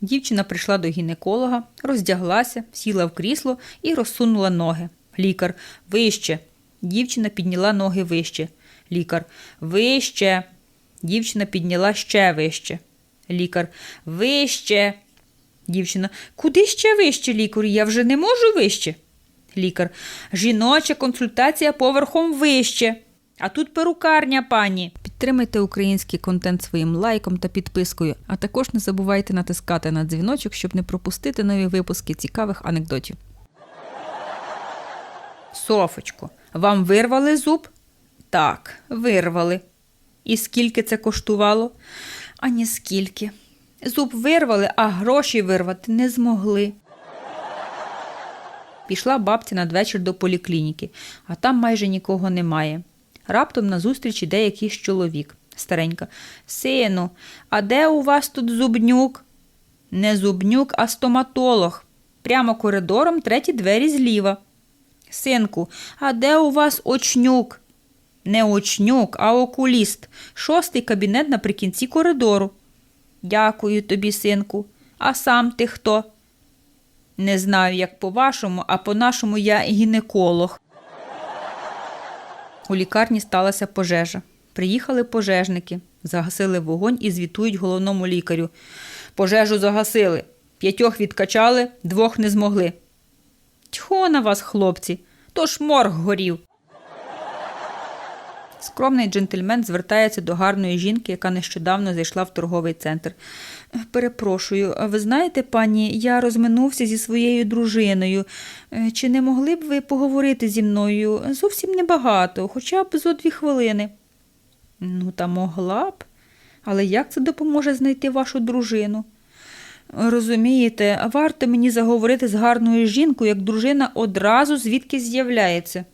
Дівчина прийшла до гінеколога, роздяглася, сіла в крісло і розсунула ноги. Лікар вище. Дівчина підняла ноги вище. Лікар вище. Дівчина підняла ще вище. Лікар вище. Дівчина куди ще вище, лікарю? Я вже не можу вище. Лікар. Жіноча консультація поверхом вище. А тут перукарня, пані. Підтримайте український контент своїм лайком та підпискою, а також не забувайте натискати на дзвіночок, щоб не пропустити нові випуски цікавих анекдотів. Софочко, вам вирвали зуб? Так, вирвали. І скільки це коштувало? Ані скільки. Зуб вирвали, а гроші вирвати не змогли. Пішла бабця надвечір до поліклініки, а там майже нікого немає. Раптом назустріч іде якийсь чоловік. Старенька. Сину, а де у вас тут зубнюк? Не зубнюк, а стоматолог. Прямо коридором треті двері зліва. Синку, а де у вас очнюк? Не очнюк, а окуліст. Шостий кабінет наприкінці коридору. Дякую тобі, синку. А сам ти хто? Не знаю, як по-вашому, а по-нашому я гінеколог. У лікарні сталася пожежа. Приїхали пожежники, загасили вогонь і звітують головному лікарю. Пожежу загасили. П'ятьох відкачали, двох не змогли. Тьхо на вас, хлопці, то ж морг горів. Скромний джентльмен звертається до гарної жінки, яка нещодавно зайшла в торговий центр. Перепрошую, ви знаєте, пані, я розминувся зі своєю дружиною. Е, Чи не могли б ви поговорити зі мною? Зовсім небагато, хоча б зо дві хвилини. Ну, та могла б. Але як це допоможе знайти вашу дружину? Розумієте, варто мені заговорити з гарною жінкою, як дружина одразу звідки з'являється.